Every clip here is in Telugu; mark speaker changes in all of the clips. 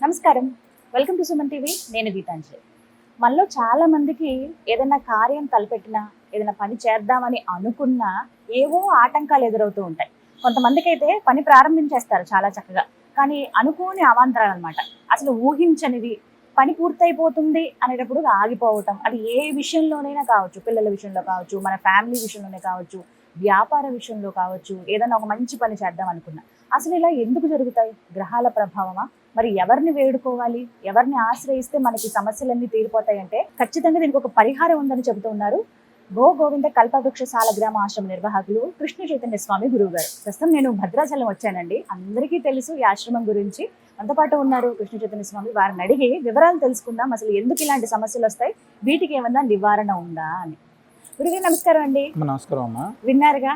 Speaker 1: నమస్కారం. Welcome to Suman TV. నేను గీతాంజలి. మనలో చాలా మందికి ఏదైనా కార్యం తలపెట్టినా ఏదైనా పని చేద్దామని అనుకున్నా ఏవో ఆటంకాలు ఎదురవుతూ ఉంటాయి. కొంతమందికి అయితే పని ప్రారంభించేస్తారు చాలా చక్కగా. కానీ అనుకోని అవాంతరాలు అనమాట అసలు ఊహించనివి పని పూర్తయిపోతుంది అనేటప్పుడు ఆగిపోవటం. అది ఏ విషయంలోనైనా కావచ్చు పిల్లల విషయంలో కావచ్చు మన ఫ్యామిలీ విషయంలోనే కావచ్చు వ్యాపార విషయంలో కావచ్చు ఏదైనా ఒక మంచి పని చేద్దాం అనుకున్నా. అసలు ఇలా ఎందుకు జరుగుతాయి? గ్రహాల ప్రభావమా? మరి ఎవరిని వేడుకోవాలి? ఎవరిని ఆశ్రయిస్తే మనకి సమస్యలన్నీ తీరిపోతాయంటే ఖచ్చితంగా దీనికి ఒక పరిహారం ఉందని చెబుతూ ఉన్నారు గో గోవింద కల్పవృక్ష సాలగ్రామ ఆశ్రమ నిర్వాహకులు కృష్ణ చైతన్య స్వామి గురువు గారు ప్రస్తుతం నేను భద్రాచలం వచ్చానండి. అందరికీ తెలుసు ఈ ఆశ్రమం గురించి. మనతో పాటు ఉన్నారు కృష్ణ చైతన్య స్వామి. వారిని అడిగి వివరాలు తెలుసుకుందాం. అసలు ఎందుకు ఇలాంటి సమస్యలు వస్తాయి? వీటికి ఏమన్నా నివారణ ఉందా అని. గురుగారు నమస్కారం అండి.
Speaker 2: నమస్కారం అమ్మా.
Speaker 1: విన్నారుగా?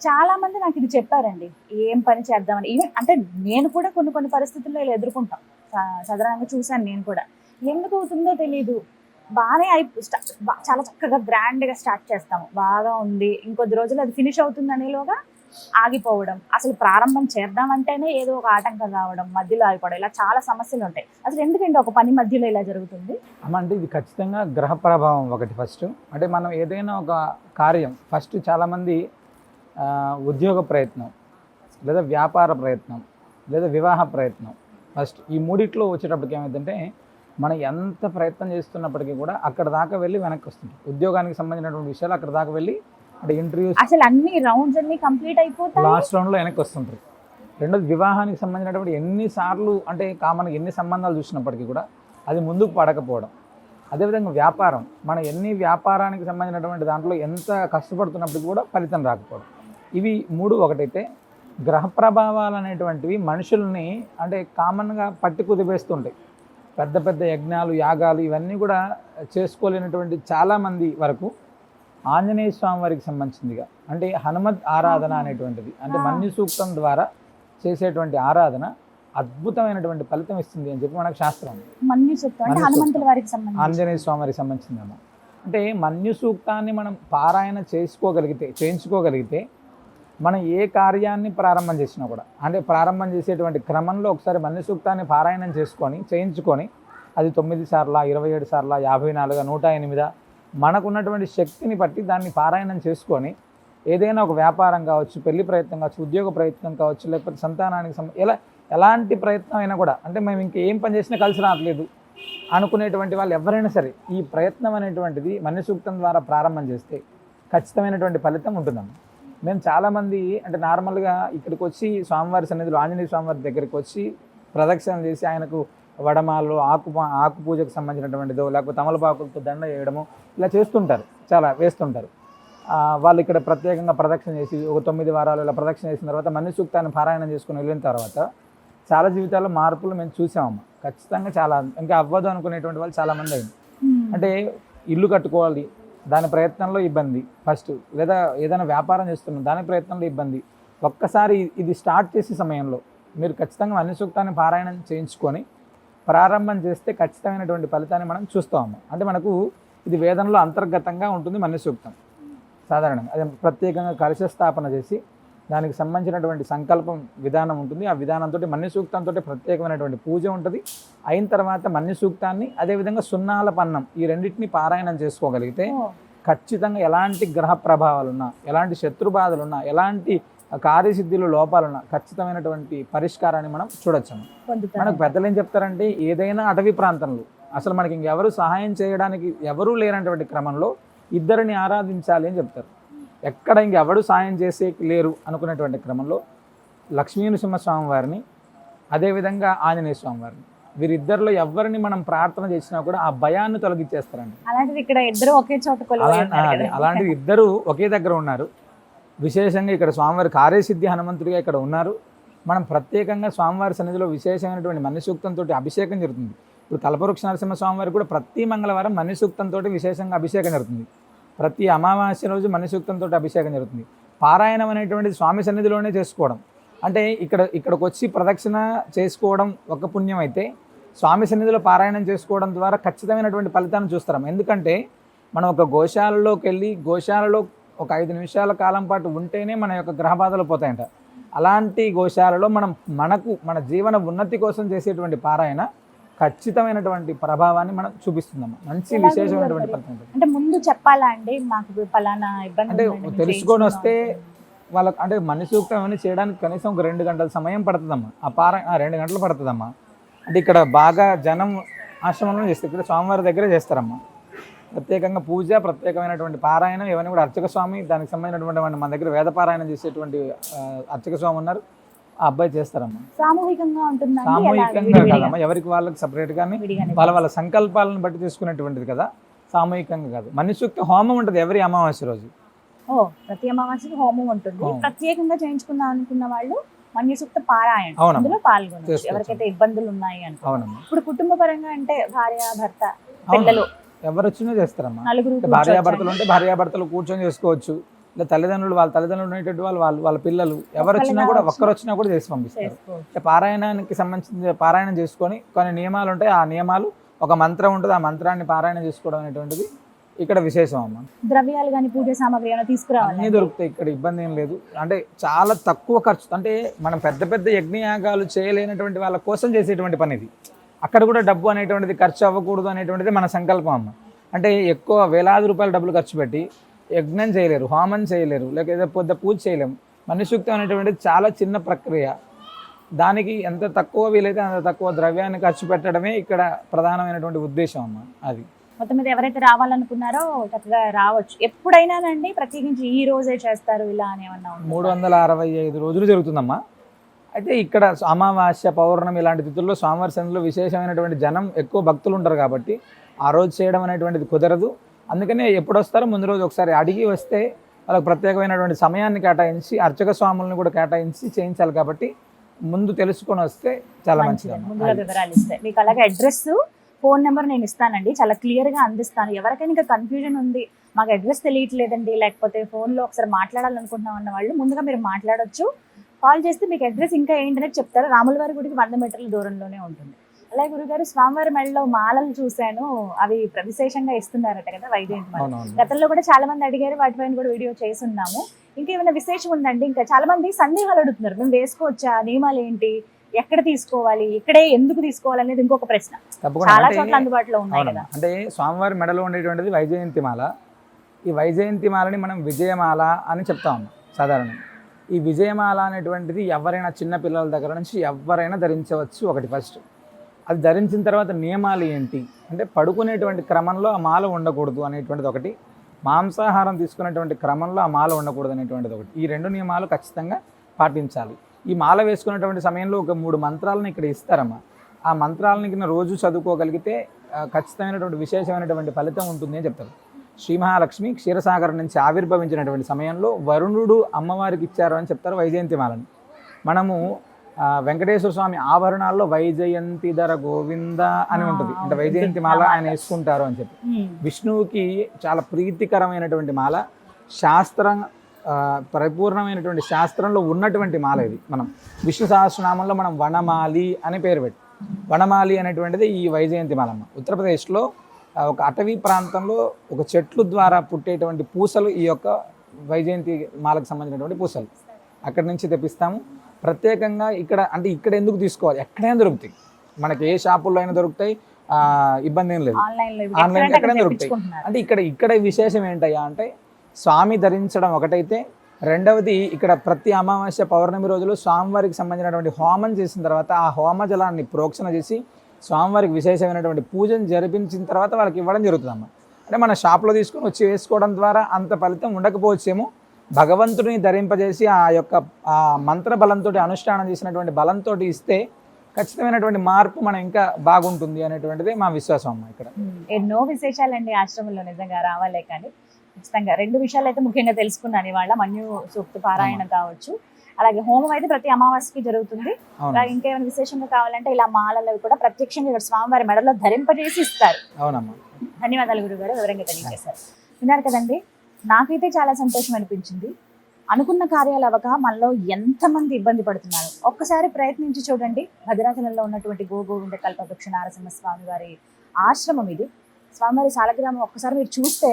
Speaker 1: చాలా మంది నాకు ఇది చెప్పారండి. ఏం పని చేద్దామని. ఈవెన్ అంటే నేను కూడా కొన్ని కొన్ని పరిస్థితుల్లో ఇలా ఎదుర్కొంటాం. సాధారణంగా చూశాను నేను కూడా. ఎందుకు అవుతుందో తెలియదు బాగానే అయి చాలా చక్కగా గ్రాండ్గా స్టార్ట్ చేస్తాము. బాగా ఉంది. ఇంకొద్ది రోజులు అది ఫినిష్ అవుతుంది అనేలోగా ఆగిపోవడం అసలు ప్రారంభం చేద్దామంటేనే ఏదో ఒక ఆటంకం రావడం మధ్యలో ఆగిపోవడం ఇలా చాలా సమస్యలు ఉంటాయి. అసలు ఎందుకండి ఒక పని మధ్యలో ఇలా జరుగుతుంది?
Speaker 2: అమ్మ అంటే ఇది ఖచ్చితంగా గ్రహ ప్రభావం ఒకటి ఫస్ట్ అంటే మనం ఏదైనా ఒక కార్యం ఫస్ట్ చాలామంది ఉద్యోగ ప్రయత్నం లేదా వ్యాపార ప్రయత్నం లేదా వివాహ ప్రయత్నం ఫస్ట్ ఈ మూడిట్లో వచ్చేటప్పటికి ఏమైందంటే మనం ఎంత ప్రయత్నం చేస్తున్నప్పటికీ కూడా అక్కడ దాకా వెళ్ళి వెనక్కి వస్తుంది ఉద్యోగానికి సంబంధించినటువంటి విషయాలు అక్కడ దాకా వెళ్ళి అంటే ఇంటర్వ్యూస్
Speaker 1: అసలు అన్ని రౌండ్స్ అన్ని కంప్లీట్ అయిపోతాయి?
Speaker 2: లాస్ట్ రౌండ్లో వెనక్కి వస్తుంటారు. రెండోది వివాహానికి సంబంధించినటువంటి ఎన్నిసార్లు అంటే కామన్గా ఎన్ని సంబంధాలు చూసినప్పటికీ కూడా అది ముందుకు పడకపోవడం. అదేవిధంగా వ్యాపారం మన ఎన్ని వ్యాపారానికి సంబంధించినటువంటి దాంట్లో ఎంత కష్టపడుతున్నప్పటికీ కూడా ఫలితం రాకపోవడం. ఇవి మూడు ఒకటైతే గ్రహ ప్రభావాలు అనేటువంటివి మనుషుల్ని అంటే కామన్గా పట్టి కుదిపేస్తుంటాయి పెద్ద పెద్ద యజ్ఞాలు యాగాలు ఇవన్నీ కూడా చేసుకోలేనటువంటి చాలామంది వరకు ఆంజనేయ స్వామి వారికి సంబంధించిందిగా. అంటే హనుమత్ ఆరాధన అనేటువంటిది. అంటే మన్యు సూక్తం ద్వారా చేసేటువంటి ఆరాధన అద్భుతమైనటువంటి ఫలితం ఇస్తుంది అని చెప్పి మనకు శాస్త్రం.
Speaker 1: మన్యు సూక్తం. అంటే
Speaker 2: మన్యు
Speaker 1: హనుమంతుల వారికి సంబంధించి.
Speaker 2: ఆంజనేయ స్వామి వారికి సంబంధించిందమ్మ అంటే మన్యు సూక్తాన్ని మనం పారాయణ చేసుకోగలిగితే చేయించుకోగలిగితే మనం ఏ కార్యాన్ని ప్రారంభం చేసినా కూడా అంటే ప్రారంభం చేసేటువంటి క్రమంలో ఒకసారి మన్యు సూక్తాన్ని పారాయణం చేసుకొని చేయించుకొని అది తొమ్మిది సార్ల ఇరవై ఏడు సార్ల యాభై నాలుగు నూట ఎనిమిదా మనకున్నటువంటి శక్తిని బట్టి దాన్ని పారాయణం చేసుకొని ఏదైనా ఒక వ్యాపారం కావచ్చు పెళ్ళి ప్రయత్నం కావచ్చు ఉద్యోగ ప్రయత్నం కావచ్చు లేకపోతే సంతానానికి ఎలా ఎలాంటి ప్రయత్నం అయినా కూడా అంటే మేము ఇంకేం ఏం పని చేసినా కలిసి రావట్లేదు అనుకునేటువంటి వాళ్ళు ఎవరైనా సరే ఈ ప్రయత్నం అనేటువంటిది మన్య సూక్తం ద్వారా ప్రారంభం చేస్తే ఖచ్చితమైనటువంటి ఫలితం ఉంటుందమ్మ. మేము చాలామంది అంటే నార్మల్గా ఇక్కడికి వచ్చి స్వామివారి సన్నిధిలో ఆంజనేయ స్వామివారి దగ్గరికి వచ్చి ప్రదక్షిణ చేసి ఆయనకు వడమాలు ఆకు ఆకు పూజకు సంబంధించినటువంటిదో లేకపోతే తమలపాకులతో దండ వేయడము ఇలా చేస్తుంటారు. చాలా వేస్తుంటారు. వాళ్ళు ఇక్కడ ప్రత్యేకంగా ప్రదక్షిణ చేసి ఒక తొమ్మిది వారాలు ఇలా ప్రదక్షిణ చేసిన తర్వాత మన్య సూక్తాన్ని పారాయణం చేసుకుని వెళ్ళిన తర్వాత చాలా జీవితాల్లో మార్పులు మేము చూసామమ్మ ఖచ్చితంగా చాలా ఇంకా అవ్వదు అనుకునేటువంటి వాళ్ళు చాలామంది అయింది. అంటే ఇల్లు కట్టుకోవాలి దాని ప్రయత్నంలో ఇబ్బంది ఫస్ట్. లేదా ఏదైనా వ్యాపారం చేస్తున్నాం దాని ప్రయత్నంలో ఇబ్బంది. ఒక్కసారి ఇది స్టార్ట్ చేసే సమయంలో మీరు ఖచ్చితంగా అన్ని సూక్తాన్ని పారాయణం చేయించుకొని ప్రారంభం చేస్తే ఖచ్చితమైనటువంటి ఫలితాన్ని మనం చూస్తాము. అంటే మనకు ఇది వేదంలో అంతర్గతంగా ఉంటుంది మన్య సూక్తం సాధారణంగా అదే ప్రత్యేకంగా కలశ స్థాపన చేసి దానికి సంబంధించినటువంటి సంకల్పం విధానం ఉంటుంది. ఆ విధానంతో మన్య సూక్తంతో ప్రత్యేకమైనటువంటి పూజ ఉంటుంది. అయిన తర్వాత మన్య సూక్తాన్ని అదేవిధంగా సున్నాల పన్నం ఈ రెండింటిని పారాయణం చేసుకోగలిగితే ఖచ్చితంగా ఎలాంటి గ్రహ ప్రభావాలున్నా ఎలాంటి శత్రు బాధలున్నా ఎలాంటి కార్యసిద్ధిలో లోపాలున్నా ఖచ్చితమైనటువంటి పరిష్కారాన్ని మనం చూడొచ్చు. మనకు పెద్దలు ఏం చెప్తారంటే ఏదైనా అటవీ ప్రాంతంలో అసలు మనకి ఇంకెవరు సహాయం చేయడానికి ఎవరూ లేనటువంటి క్రమంలో ఇద్దరిని ఆరాధించాలి అని చెప్తారు. ఎక్కడ ఇంకెవడు సాయం చేసే లేరు అనుకునేటువంటి క్రమంలో లక్ష్మీ నృసింహస్వామి వారిని అదేవిధంగా ఆంజనేయ స్వామి వారిని. వీరిద్దరిలో ఎవరిని మనం ప్రార్థన చేసినా కూడా ఆ భయాన్ని తొలగించేస్తారండి.
Speaker 1: అలాంటిది ఇక్కడ ఇద్దరు ఒకే చోట కొలువై
Speaker 2: అలా
Speaker 1: ఉన్నారు
Speaker 2: అదే,
Speaker 1: కదా.
Speaker 2: అలాంటివి ఇద్దరు ఒకే దగ్గర ఉన్నారు. విశేషంగా ఇక్కడ స్వామివారి కార్యసిద్ధి హనుమంతుడిగా ఇక్కడ ఉన్నారు. మనం ప్రత్యేకంగా స్వామివారి సన్నిధిలో విశేషమైనటువంటి మన్యసూక్తంతో అభిషేకం జరుగుతుంది. ఇప్పుడు కల్పవృక్ష నరసింహ స్వామివారి కూడా ప్రతి మంగళవారం మన్యసూక్తంతో విశేషంగా అభిషేకం జరుగుతుంది. ప్రతి అమావాస్య రోజు మన్యసూక్తంతో అభిషేకం జరుగుతుంది. పారాయణం అనేటువంటిది స్వామి సన్నిధిలోనే చేసుకోవడం. అంటే ఇక్కడ ఇక్కడికి వచ్చి ప్రదక్షిణ చేసుకోవడం ఒక పుణ్యం అయితే స్వామి సన్నిధిలో పారాయణం చేసుకోవడం ద్వారా ఖచ్చితమైనటువంటి ఫలితాన్ని చూస్తాం. ఎందుకంటే మనం ఒక గోశాలలోకి వెళ్ళి గోశాలలో ఒక ఐదు నిమిషాల కాలం పాటు ఉంటేనే మన యొక్క గ్రహ బాధలు పోతాయంట. అలాంటి గోశాలలో మనం మనకు మన జీవన ఉన్నతి కోసం చేసేటువంటి పారాయణ ఖచ్చితమైనటువంటి ప్రభావాన్ని మనం చూపిస్తుందమ్మా. మంచి విశేషమైనటువంటి? ఫలితం
Speaker 1: అంటే ముందు చెప్పాలా అండి? మాకు పలానా ఇబ్బంది
Speaker 2: అంటే తెలుసుకొని వస్తే. వాళ్ళకి అంటే మని సూక్తం అవన్నీ చేయడానికి కనీసం ఒక రెండు గంటల సమయం పడుతుందమ్మా. ఆ పార ఆ రెండు గంటలు పడుతుందమ్మా. అంటే ఇక్కడ బాగా జనం ఆశ్రమంలో చేస్తారు. ఇక్కడ స్వామివారి దగ్గరే చేస్తారమ్మా. ప్రత్యేకంగా పూజ ప్రత్యేకమైనటువంటి పారాయణం ఇవన్నీ కూడా అర్చక స్వామి దానికి సంబంధించినటువంటి మన- మన దగ్గర వేద పారాయణం చేసేటువంటి అర్చక స్వామి ఉన్నారు ఆ అబ్బాయి చేస్తారమ్మా
Speaker 1: సామూహికంగా ఉంటుందా
Speaker 2: సామూహికంగా? కాదమ్మా ఎవరికి వాళ్ళకి సపరేట్ గానీ
Speaker 1: విడిగానే
Speaker 2: వాళ్ళ వాళ్ళ సంకల్పాలను బట్టి తీసుకునేటువంటిది కదా సామూహికంగా కాదు మనిషికి హోమం ఉంటుంది ఎవరి అమావాస్య రోజు
Speaker 1: ఓ ప్రతి అమావాస్యకి హోమం ఉంటుంది. ప్రత్యేకంగా చేయించుకుందాం అనుకున్న వాళ్ళు మన్యసూక్త పారాయణ. అందులో పాల్గొనవచ్చు. ఎవరికైతే ఇబ్బందులు ఉన్నాయి
Speaker 2: అవునమ్మా
Speaker 1: ఇప్పుడు కుటుంబ పరంగా అంటే భార్య భర్త. పిల్లలు
Speaker 2: ఎవరు వచ్చినా చేస్తారమ్మా? భార్యాభర్తలు ఉంటే భార్యాభర్తలు కూర్చొని చేసుకోవచ్చు. లేదా తల్లిదండ్రులు వాళ్ళ తల్లిదండ్రులు ఉండేటట్టు వాళ్ళు వాళ్ళ వాళ్ళ పిల్లలు ఎవరు వచ్చినా కూడా ఒక్కరు వచ్చినా కూడా చేసి పంపిస్తారు. పారాయణానికి సంబంధించిన పారాయణం చేసుకొని కొన్ని నియమాలు ఉంటాయి. ఆ నియమాలు ఒక మంత్రం ఉంటుంది. ఆ మంత్రాన్ని పారాయణ చేసుకోవడం అనేటువంటిది ఇక్కడ విశేషం అమ్మ.
Speaker 1: ద్రవ్యాలు కానీ పూజ సామాగ్రి తీసుకురావాలి?
Speaker 2: అన్నీ దొరుకుతాయి. ఇక్కడ ఇబ్బంది ఏం లేదు. అంటే చాలా తక్కువ ఖర్చు. అంటే మనం పెద్ద పెద్ద యజ్ఞయాగాలు చేయలేనటువంటి వాళ్ళ కోసం చేసేటువంటి పని ఇది అక్కడ కూడా డబ్బు అనేటువంటిది ఖర్చు అవ్వకూడదు అనేటువంటిది మన సంకల్పం అమ్మ. అంటే ఎక్కువ వేలాది రూపాయల డబ్బులు ఖర్చు పెట్టి యజ్ఞం చేయలేరు హోమం చేయలేరు లేక ఏదో పెద్ద పూజ చేయలేము మనుషుక్తం అనేటువంటిది చాలా చిన్న ప్రక్రియ. దానికి ఎంత తక్కువ వీలైతే అంత తక్కువ ద్రవ్యాన్ని ఖర్చు పెట్టడమే ఇక్కడ ప్రధానమైనటువంటి ఉద్దేశం అమ్మ అది.
Speaker 1: మొత్తం మీద ఎవరైతే రావాలనుకున్నారో చక్కగా రావచ్చు. ఎప్పుడైనానండి ప్రత్యేకించి ఈ రోజే చేస్తారు ఇలా అని ఏమన్నా?
Speaker 2: మూడు వందల అరవై ఐదు రోజులు జరుగుతుందమ్మా. అయితే ఇక్కడ అమావాస్య పౌర్ణమి ఇలాంటి తిథుల్లో స్వామివారి సన్నిధిలో విశేషమైనటువంటి జనం ఎక్కువ భక్తులు ఉంటారు కాబట్టి ఆ రోజు చేయడం అనేటువంటిది కుదరదు. అందుకనే ఎప్పుడు వస్తారో ముందు రోజు ఒకసారి అడిగి వస్తే వాళ్ళకి ప్రత్యేకమైనటువంటి సమయాన్ని కేటాయించి అర్చక స్వాములను కూడా కేటాయించి చేయించాలి కాబట్టి ముందు తెలుసుకొని వస్తే చాలా
Speaker 1: మంచిది.
Speaker 2: మంచిది
Speaker 1: ముందుగా వివరాలు ఇస్తాయి మీకు అలాగే అడ్రస్ ఫోన్ నెంబర్ నేను ఇస్తానండి. చాలా క్లియర్గా అందిస్తాను. ఎవరికైనా ఇంకా కన్ఫ్యూజన్ ఉంది మాకు అడ్రస్ తెలియట్లేదండి లేకపోతే phone లో ఒకసారి మాట్లాడాలనుకుంటున్నాం అన్న వాళ్ళు ముందుగా మీరు మాట్లాడొచ్చు. కాల్ చేస్తే మీకు అడ్రస్ ఇంకా ఏంటనేది చెప్తారు. రాముల వారి గుడికి వంద మీటర్ల దూరంలోనే ఉంటుంది. అలాగే గురుగారు స్వామివారి మెడలో మాలలు చూశాను. అవి విశేషంగా ఇస్తున్నారట కదా వైజయంతి
Speaker 2: అవునవును.
Speaker 1: గతంలో కూడా చాలా మంది అడిగారు వాటిపైన కూడా వీడియో చేస్తున్నాము. ఇంకేమైనా విశేషం ఉందండి? ఇంకా చాలా మంది సందేహాలు అడుగుతున్నారు. మేము వేసుకోవచ్చా? నియమాలు ఏంటి? ఎక్కడ తీసుకోవాలి? ఇక్కడే ఎందుకు తీసుకోవాలి అనేది ఇంకొక ప్రశ్న. చాలా చోట్ల అందుబాటులో ఉన్నాయి కదా.
Speaker 2: అంటే స్వామివారి మెడలో ఉండేటువంటిది వైజయంతి మాల ఈ వైజయంతి మాలని మనం విజయమాల అని చెప్తాము సాధారణంగా. ఈ విజయమాల అనేటువంటిది ఎవరైనా చిన్నపిల్లల దగ్గర నుంచి ఎవరైనా ధరించవచ్చు ఒకటి ఫస్ట్ అది ధరించిన తర్వాత నియమాలు ఏంటి? అంటే పడుకునేటువంటి క్రమంలో ఆ మాల ఉండకూడదు అనేటువంటిది ఒకటి. మాంసాహారం తీసుకునేటువంటి క్రమంలో ఆ మాల ఉండకూడదు అనేటువంటిది ఒకటి. ఈ రెండు నియమాలు ఖచ్చితంగా పాటించాలి. ఈ మాల వేసుకునేటువంటి సమయంలో ఒక మూడు మంత్రాలను ఇక్కడ ఇస్తారమ్మా. ఆ మంత్రాలని రోజు చదువుకోగలిగితే ఖచ్చితమైనటువంటి విశేషమైనటువంటి ఫలితం ఉంటుంది అని చెప్తారు. శ్రీ మహాలక్ష్మి క్షీరసాగరం నుంచి ఆవిర్భవించినటువంటి సమయంలో వరుణుడు అమ్మవారికి ఇచ్చారు అని చెప్తారు వైజయంతి మాలని. మనము వెంకటేశ్వర స్వామి ఆభరణాల్లో వైజయంతి ధర గోవింద అని ఉంటుంది. అంటే. వైజయంతి మాల ఆయన వేసుకుంటారు అని చెప్పి. విష్ణువుకి చాలా ప్రీతికరమైనటువంటి మాల శాస్త్రం పరిపూర్ణమైనటువంటి శాస్త్రంలో ఉన్నటువంటి మాల ఇది మనం. విష్ణు సహస్రనామంలో మనం వనమాలి అని పేరు పెట్టి. వనమాలి అనేటువంటిది ఈ వైజయంతి మాలమ్మ. ఉత్తరప్రదేశ్లో ఒక అటవీ ప్రాంతంలో ఒక చెట్లు ద్వారా పుట్టేటువంటి పూసలు ఈ యొక్క వైజయంతి మాలకు సంబంధించినటువంటి పూసలు. అక్కడి నుంచి తెప్పిస్తాము. ప్రత్యేకంగా ఇక్కడ అంటే ఇక్కడ ఎందుకు తీసుకోవాలి? ఎక్కడైనా దొరుకుతాయి. మనకి ఏ షాపుల్లో అయినా దొరుకుతాయి. ఇబ్బంది ఏం లేదు.
Speaker 1: ఆన్లైన్
Speaker 2: ఎక్కడైనా దొరుకుతాయి. అంటే ఇక్కడ ఇక్కడ విశేషం ఏంటయ్యా అంటే స్వామి ధరించడం ఒకటైతే రెండవది ఇక్కడ ప్రతి అమావాస్య పౌర్ణమి రోజులు స్వామివారికి సంబంధించినటువంటి హోమం చేసిన తర్వాత ఆ హోమ జలాన్ని ప్రోక్షణ చేసి స్వామివారికి విశేషమైనటువంటి పూజను జరిపించిన తర్వాత వాళ్ళకి ఇవ్వడం జరుగుతుందమ్మ. అంటే మన షాప్లో తీసుకొని వచ్చి వేసుకోవడం ద్వారా అంత ఫలితం ఉండకపోవచ్చేమో భగవంతుడిని ధరింపజేసి ఆ యొక్క ఆ మంత్ర బలంతో అనుష్ఠానం చేసినటువంటి బలంతో ఇస్తే ఖచ్చితమైనటువంటి మార్పు మనం ఇంకా బాగుంటుంది అనేటువంటిది మా విశ్వాసం అమ్మ ఇక్కడ.
Speaker 1: ఎన్నో విశేషాలండి ఆశ్రమంలో నిజంగా రావాలే కానీ. ఖచ్చితంగా రెండు విషయాలు అయితే ముఖ్యంగా తెలుసుకున్నాను ఇవాళ. మన్యు సూక్త పారాయణ కావచ్చు. అలాగే హోమం అయితే ప్రతి అమావాస్యకి జరుగుతుంది. అలాగే ఇంకేమైనా విశేషంగా కావాలంటే ఇలా మాలలు కూడా ప్రత్యక్షంగా ఇక్కడ స్వామివారి మెడలో ధరింపజేసి ఇస్తారు
Speaker 2: అవునమ్మా.
Speaker 1: ధన్యవాదాలు గురుగారు వివరంగా తెలియజేశారు. విన్నారు కదండి నాకైతే చాలా సంతోషం అనిపించింది. అనుకున్న కార్యాలు అవక మనలో ఎంతమంది ఇబ్బంది పడుతున్నారు. ఒక్కసారి ప్రయత్నించి చూడండి. భద్రాచలంలో ఉన్నటువంటి గోగోవింద కల్పవృక్ష నారసింహ స్వామి వారి ఆశ్రమం ఇది. స్వామివారి సాలగ్రామం ఒక్కసారి మీరు చూస్తే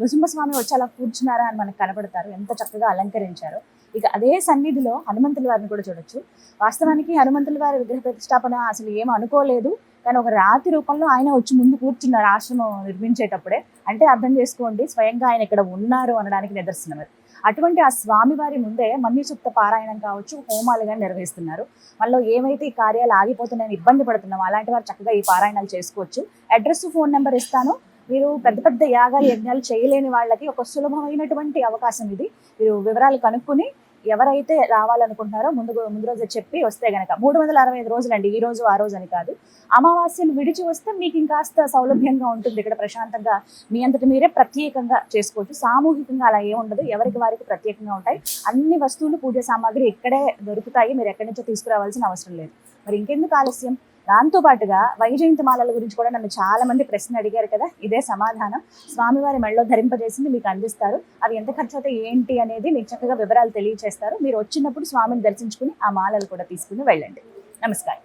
Speaker 1: నృసింహస్వామి వచ్చి అలా కూర్చున్నారా అని మనకు కనపడతారు. ఎంత చక్కగా అలంకరించారు. ఇక అదే సన్నిధిలో హనుమంతుల వారిని కూడా చూడొచ్చు. వాస్తవానికి హనుమంతుల వారి విగ్రహ ప్రతిష్టాపన అసలు ఏం అనుకోలేదు. కానీ ఒక రాతి రూపంలో ఆయన వచ్చి ముందు కూర్చున్నారు ఆశ్రమం నిర్మించేటప్పుడే. అంటే అర్థం చేసుకోండి స్వయంగా ఆయన ఇక్కడ ఉన్నారు అనడానికి నిదర్శనం అది. అటువంటి ఆ స్వామివారి ముందే మన్యుసూక్త పారాయణం కావచ్చు హోమాలు కానీ నిర్వహిస్తున్నారు. మనలో ఏమైతే ఈ కార్యాలు ఆగిపోతున్నాయని ఇబ్బంది పడుతున్నామో అలాంటి వారు చక్కగా ఈ పారాయణాలు చేసుకోవచ్చు. అడ్రస్ ఫోన్ నెంబర్ ఇస్తాను. మీరు పెద్ద పెద్ద యాగాలు యజ్ఞాలు చేయలేని వాళ్ళకి ఒక సులభమైనటువంటి అవకాశం ఇది. మీరు వివరాలు కనుక్కుని ఎవరైతే రావాలనుకుంటున్నారో ముందు ముందు రోజు చెప్పి వస్తే గనక మూడు వందల అరవై ఐదు రోజులండి ఈ రోజు ఆ రోజు అని కాదు. అమావాస్యను విడిచి వస్తే మీకు ఇంకాస్త సౌలభ్యంగా ఉంటుంది. ఇక్కడ ప్రశాంతంగా మీ అంతటి మీరే ప్రత్యేకంగా చేసుకోవచ్చు. సామూహికంగా అలా ఏముండదు ఎవరికి వారికి ప్రత్యేకంగా ఉంటాయి. అన్ని వస్తువులు పూజ సామాగ్రి ఇక్కడే దొరుకుతాయి. మీరు ఎక్కడి నుంచో తీసుకురావాల్సిన అవసరం లేదు. మరి ఇంకెందుకు ఆలస్యం? దాంతో పాటుగా వైజయంతి మాలల గురించి కూడా నన్ను చాలా మంది ప్రశ్న అడిగారు కదా ఇదే సమాధానం. స్వామివారి మెళ్ళలో ధరింపజేసింది మీకు అందిస్తారు. అవి ఎంత ఖర్చు అవుతాయి ఏంటి అనేది మీకు చక్కగా వివరాలు తెలియజేస్తారు మీరు వచ్చినప్పుడు స్వామిని దర్శించుకుని ఆ మాలలు కూడా తీసుకుని వెళ్ళండి. నమస్కారం.